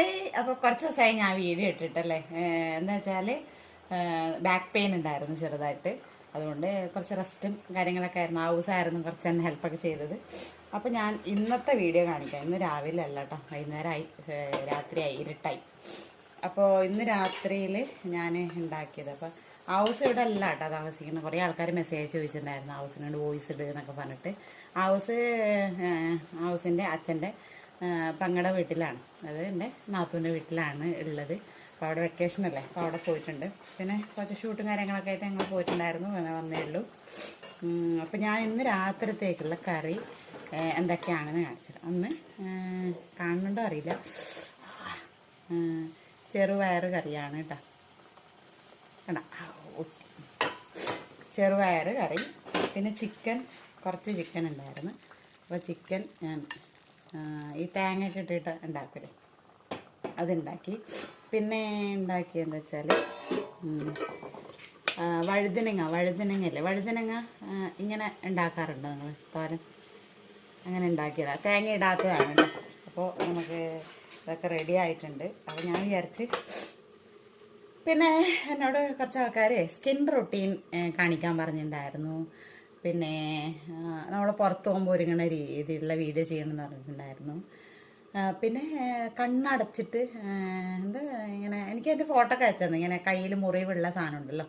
Hi അപ്പോൾ കുറച്ച് ദിവസമായി ഞാൻ വീഡിയോ ഇട്ടിട്ടല്ലേ? എന്താ വെച്ചാൽ ബാക്ക് പെയിൻ ഉണ്ടായിരുന്നു ചെറുതായിട്ട്. അതുകൊണ്ട് കുറച്ച് റെസ്റ്റും കാര്യങ്ങളൊക്കെ ആയിരുന്നു. ആ ആയിരുന്നു കുറച്ച് തന്നെ ഹെൽപ്പൊക്കെ ചെയ്തത്. അപ്പോൾ ഞാൻ ഇന്നത്തെ വീഡിയോ കാണിക്കാം. ഇന്ന് രാവിലെ അല്ല കേട്ടോ വൈകുന്നേരമായി. രാത്രിയായി. ഇരുട്ടായി. അപ്പോൾ ഇന്ന് രാത്രിയിൽ ഞാൻ ഉണ്ടാക്കിയത്. അപ്പോൾ ഹൗസ് ഇവിടെ അല്ല കേട്ടോ താമസിക്കുന്നത്. കുറേ ആൾക്കാർ മെസ്സേജ് ചോദിച്ചിട്ടുണ്ടായിരുന്നു. ഹൗസിനോട് വോയിസ് ഇടുക എന്നൊക്കെ പറഞ്ഞിട്ട്. ഹൗസ് ഹൗസിന്റെ അച്ഛന്റെ പങ്ങടെ വീട്ടിലാണ്. അത് എന്റെ നാത്തൂന്റെ വീട്ടിലാണ് ഉള്ളത് അപ്പോൾ അവിടെ വെക്കേഷൻ അല്ലേ? അപ്പോൾ അവിടെ പോയിട്ടുണ്ട്. പിന്നെ കുറച്ച് ഷൂട്ടും കാര്യങ്ങളൊക്കെ ആയിട്ട് ഞങ്ങൾ പോയിട്ടുണ്ടായിരുന്നു അങ്ങനെ വന്നേ ഉള്ളൂ. അപ്പോൾ ഞാൻ ഇന്ന് രാത്രിത്തേക്കുള്ള കറി എന്തൊക്കെയാണെന്ന് കാണിച്ചത് ഒന്ന് കാണുന്നുണ്ടോ അറിയില്ല. ചെറുപയർ കറിയാണ് കേട്ടോ. കണ്ട? ചെറുപയർ കറി പിന്നെ ചിക്കൻ കുറച്ച് ചിക്കൻ ഉണ്ടായിരുന്നു. അപ്പോൾ ചിക്കൻ ഞാൻ ഈ തേങ്ങയൊക്കെ ഇട്ടിട്ട് ഉണ്ടാക്കരുത് അതുണ്ടാക്കി. പിന്നെ ഉണ്ടാക്കിയെന്ന് വെച്ചാൽ വഴുതനങ്ങ വഴുതനങ്ങ അല്ലേ വഴുതനങ്ങ ഇങ്ങനെ ഉണ്ടാക്കാറുണ്ടോ നിങ്ങൾ തോരൻ? അങ്ങനെ ഉണ്ടാക്കിയതാണ് തേങ്ങ ഇടാത്തതാണ് അപ്പോൾ നമുക്ക് ഇതൊക്കെ റെഡി ആയിട്ടുണ്ട്. അപ്പോൾ ഞാൻ വിചാരിച്ച് പിന്നെ എന്നോട് കുറച്ച് ആൾക്കാർ സ്കിൻ റൊട്ടീൻ കാണിക്കാൻ പറഞ്ഞിട്ടുണ്ടായിരുന്നു. പിന്നെ നമ്മൾ പുറത്ത് പോകുമ്പോൾ ഒരുങ്ങണ രീതിയിലുള്ള വീഡിയോ ചെയ്യണമെന്ന് പറഞ്ഞിട്ടുണ്ടായിരുന്നു. പിന്നെ കണ്ണടച്ചിട്ട് എന്താ ഇങ്ങനെ എനിക്ക് എന്റെ ഫോട്ടോ ഒക്കെ അയച്ചു ഇങ്ങനെ കയ്യിൽ മുറിവുള്ള സാധനം ഉണ്ടല്ലോ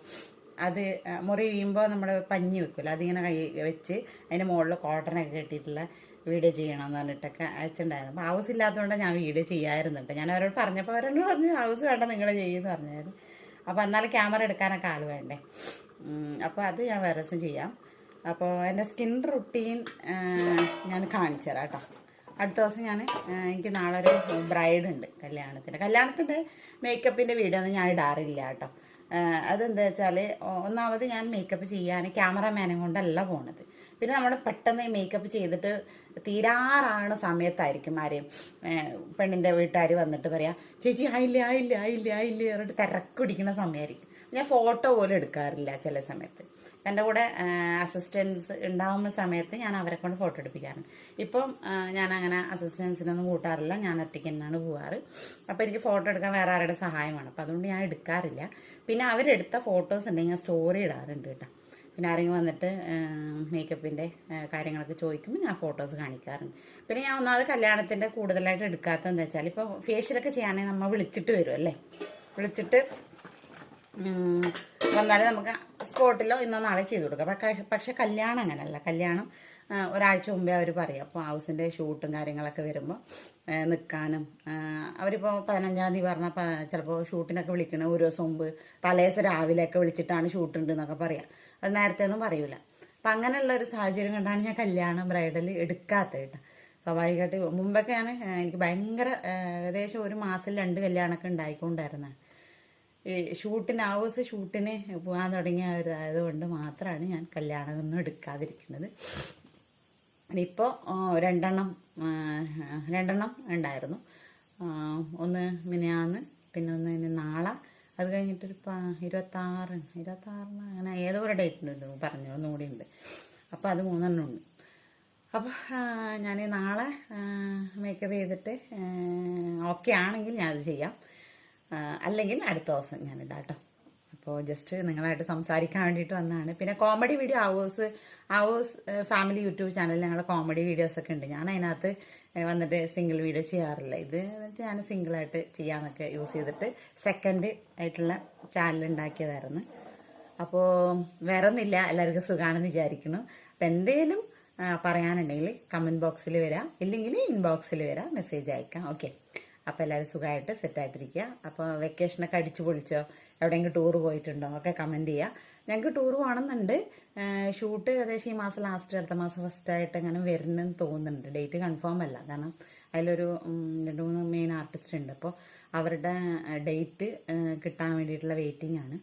അത് മുറി വീഴുമ്പോൾ നമ്മൾ പഞ്ഞി വെക്കുമല്ലോ അതിങ്ങനെ കൈ വെച്ച് അതിന്റെ മുകളിൽ കോട്ടനൊക്കെ കെട്ടിയിട്ടുള്ള വീഡിയോ ചെയ്യണമെന്ന് പറഞ്ഞിട്ടൊക്കെ അയച്ചിട്ടുണ്ടായിരുന്നു. അപ്പോൾ ഹൗസ് ഇല്ലാത്തതുകൊണ്ട് ഞാൻ വീഡിയോ ചെയ്യാമായിരുന്നുണ്ട് ഞാൻ അവരോട് പറഞ്ഞപ്പോൾ അവരോട് പറഞ്ഞു ഹൗസ് വേണ്ട നിങ്ങൾ ചെയ്യുമെന്ന് പറഞ്ഞായിരുന്നു. അപ്പോൾ എന്നാലും ക്യാമറ എടുക്കാനൊക്കെ ആൾ വേണ്ടേ? അപ്പോൾ അത് ഞാൻ വേറെ ദിവസം ചെയ്യാം. അപ്പോൾ എന്റെ സ്കിൻ റുട്ടീൻ ഞാൻ കാണിച്ചു തരാം കേട്ടോ. അടുത്ത ദിവസം ഞാൻ എനിക്ക് നാളെ ഒരു ബ്രൈഡ് ഉണ്ട് കല്യാണത്തിന്. കല്യാണത്തിന്റെ മേക്കപ്പിന്റെ വീഡിയോ ഒന്നും ഞാൻ ഇടാറില്ല കേട്ടോ. അതെന്താ വെച്ചാൽ ഒന്നാമത് ഞാൻ മേക്കപ്പ് ചെയ്യാൻ ക്യാമറമാനെ കൊണ്ടല്ല പോണത്. പിന്നെ നമ്മൾ പെട്ടെന്ന് മേക്കപ്പ് ചെയ്തിട്ട് തീരാറാണ് സമയത്തായിരിക്കും ആരെയും പെണ്ണിന്റെ വീട്ടുകാർ വന്നിട്ട് പറയാം ചേച്ചി ആയില്ല ആയില്ല ആയില്ല ആയില്ല പറഞ്ഞിട്ട് തിരക്കുടിക്കുന്ന സമയമായിരിക്കും. ഞാൻ ഫോട്ടോ പോലും എടുക്കാറില്ല ചില സമയത്ത്. എന്റെ കൂടെ അസിസ്റ്റൻസ് ഉണ്ടാവുന്ന സമയത്ത് ഞാൻ അവരെ കൊണ്ട് ഫോട്ടോ എടുപ്പിക്കാറുണ്ട്. ഇപ്പം ഞാൻ അങ്ങനെ അസിസ്റ്റൻസിനൊന്നും കൂട്ടാറില്ല. ഞാൻ ഒറ്റയ്ക്ക് തന്നെയാണ് പോവാറ്. അപ്പോൾ എനിക്ക് ഫോട്ടോ എടുക്കാൻ വേറെ ആരുടെ സഹായമാണ്. അപ്പോൾ അതുകൊണ്ട് ഞാൻ എടുക്കാറില്ല. പിന്നെ അവരെടുത്ത ഫോട്ടോസ് ഉണ്ടെങ്കിൽ ഞാൻ സ്റ്റോറി ഇടാറുണ്ട് കേട്ടോ. പിന്നെ ആരെങ്കിലും വന്നിട്ട് മേക്കപ്പിന്റെ കാര്യങ്ങളൊക്കെ ചോദിക്കുമ്പോൾ ഞാൻ ഫോട്ടോസ് കാണിക്കാറുണ്ട്. പിന്നെ ഞാൻ ഒന്നാമത് കല്യാണത്തിന്റെ കൂടുതലായിട്ട് എടുക്കാത്തതെന്ന് വെച്ചാൽ ഇപ്പോൾ ഫേഷ്യലൊക്കെ ചെയ്യാണെങ്കിൽ നമ്മൾ വിളിച്ചിട്ട് വരും അല്ലേ? വിളിച്ചിട്ട് ഉം, വന്നാൽ നമുക്ക് സ്പോട്ടിലോ ഇന്നോ നാളെ ചെയ്ത് കൊടുക്കാം. പക്ഷേ കല്യാണം അങ്ങനെയല്ല കല്യാണം ഒരാഴ്ച മുമ്പേ അവർ പറയും. അപ്പോൾ ഹൗസിന്റെ ഷൂട്ടും കാര്യങ്ങളൊക്കെ വരുമ്പോൾ നിൽക്കാനും അവരിപ്പോൾ പതിനഞ്ചാം തീയതി പറഞ്ഞാൽ ചിലപ്പോൾ ഷൂട്ടിനൊക്കെ വിളിക്കണ ഒരു ദിവസം മുമ്പ് തലേദിവസം രാവിലെയൊക്കെ വിളിച്ചിട്ടാണ് ഷൂട്ടുണ്ട് എന്നൊക്കെ പറയാം. അത് നേരത്തെ ഒന്നും പറയൂല. അപ്പം അങ്ങനെയുള്ള ഒരു സാഹചര്യം കൊണ്ടാണ് ഞാൻ കല്യാണം ബ്രൈഡൽ എടുക്കാത്തത് കേട്ടോ. സ്വാഭാവികമായിട്ട് മുമ്പൊക്കെ ഞാൻ എനിക്ക് ഭയങ്കര ഏകദേശം ഒരു മാസം രണ്ട് കല്യാണമൊക്കെ ഉണ്ടായിക്കൊണ്ടായിരുന്നേ ഷൂട്ടിന് ഹൗസ് ഷൂട്ടിന് പോകാൻ തുടങ്ങിയ ഒരായത് കൊണ്ട് മാത്രമാണ് ഞാൻ കല്യാണമൊന്നും എടുക്കാതിരിക്കുന്നത്. ഇപ്പോൾ രണ്ടെണ്ണം രണ്ടെണ്ണം ഉണ്ടായിരുന്നു. ഒന്ന് മിനിയാന്ന് പിന്നെ ഒന്ന് ഇനി നാളെ. അത് കഴിഞ്ഞിട്ടൊരു ഇരുപത്താറ് ഇരുപത്താറിന് അങ്ങനെ ഏതോ ഒരു ഡേറ്റ് ഉണ്ട് പറഞ്ഞു ഒന്നുകൂടി ഉണ്ട്. അപ്പോൾ അത് മൂന്നെണ്ണം ഉണ്ട്. അപ്പോൾ ഞാൻ നാളെ മേക്കപ്പ് ചെയ്തിട്ട് ഓക്കെ ആണെങ്കിൽ ഞാനത് ചെയ്യാം. അല്ലെങ്കിൽ അടുത്ത ദിവസം ഞാൻ ഇടാം കേട്ടോ അപ്പോൾ ജസ്റ്റ് നിങ്ങളായിട്ട് സംസാരിക്കാൻ വേണ്ടിയിട്ട് വന്നതാണ്. പിന്നെ comedy video ours ours family YouTube ചാനലിൽ ഞങ്ങളുടെ കോമഡി വീഡിയോസ് ഒക്കെ ഉണ്ട്. ഞാൻ അതിനകത്ത് വന്നിട്ട് സിംഗിൾ വീഡിയോ ചെയ്യാറില്ല. ഇത് വെച്ചാൽ ഞാൻ സിംഗിളായിട്ട് ചെയ്യാമെന്നൊക്കെ യൂസ് ചെയ്തിട്ട് സെക്കൻഡ് ആയിട്ടുള്ള ചാനൽ ഉണ്ടാക്കിയതായിരുന്നു അപ്പോൾ വേറെ ഒന്നുമില്ല എല്ലാവർക്കും സുഖമാണെന്ന് വിചാരിക്കുന്നു. അപ്പം എന്തെങ്കിലും പറയാനുണ്ടെങ്കിൽ കമന്റ് ബോക്സിൽ വരാം. ഇല്ലെങ്കിൽ ഇൻബോക്സിൽ വരാം. മെസ്സേജ് അയക്കാം. ഓക്കെ അപ്പോൾ എല്ലാവരും സുഖമായിട്ട് സെറ്റായിട്ടിരിക്കുക അപ്പോൾ വെക്കേഷനൊക്കെ അടിച്ചു പൊളിച്ചോ? എവിടെയെങ്കിലും ടൂർ പോയിട്ടുണ്ടോ? ഒക്കെ കമന്റ് ചെയ്യുക ഞങ്ങൾക്ക് ടൂർ പോകണമെന്നുണ്ട് ഷൂട്ട് ഏകദേശം ഈ മാസം ലാസ്റ്റ് അടുത്ത മാസം ഫസ്റ്റ് ആയിട്ട് അങ്ങനെ വരുന്നെന്ന് തോന്നുന്നുണ്ട്. ഡേറ്റ് കൺഫേം അല്ല. കാരണം അതിലൊരു രണ്ട് മൂന്ന് മെയിൻ ആർട്ടിസ്റ്റ് ഉണ്ട്. അപ്പോൾ അവരുടെ ഡേറ്റ് കിട്ടാൻ വേണ്ടിയിട്ടുള്ള വെയിറ്റിംഗ് ആണ്.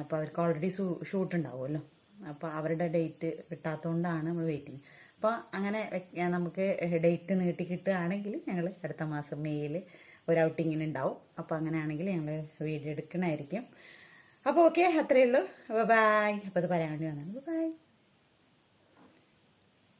അപ്പോൾ അവർക്ക് ഓൾറെഡി ഷൂട്ട് ഉണ്ടാവുമല്ലോ. അപ്പോൾ അവരുടെ ഡേറ്റ് കിട്ടാത്തതുകൊണ്ടാണ് നമ്മൾ വെയിറ്റിംഗ് അപ്പോൾ അങ്ങനെ നമുക്ക് ഡേറ്റ് നീട്ടി കിട്ടുകയാണെങ്കിൽ ഞങ്ങൾ അടുത്ത മാസം മെയ്യിൽ ഒരു ഔട്ടിങ്ങിന് ഉണ്ടാവും അപ്പോൾ അങ്ങനെയാണെങ്കിൽ ഞങ്ങൾ വീഡിയോ എടുക്കണമായിരിക്കും അപ്പോൾ ഓക്കെ അത്രയേ ഉള്ളൂ ബൈ അപ്പോൾ അത് പറയാൻ വേണ്ടി വന്നതാണ്. ബൈ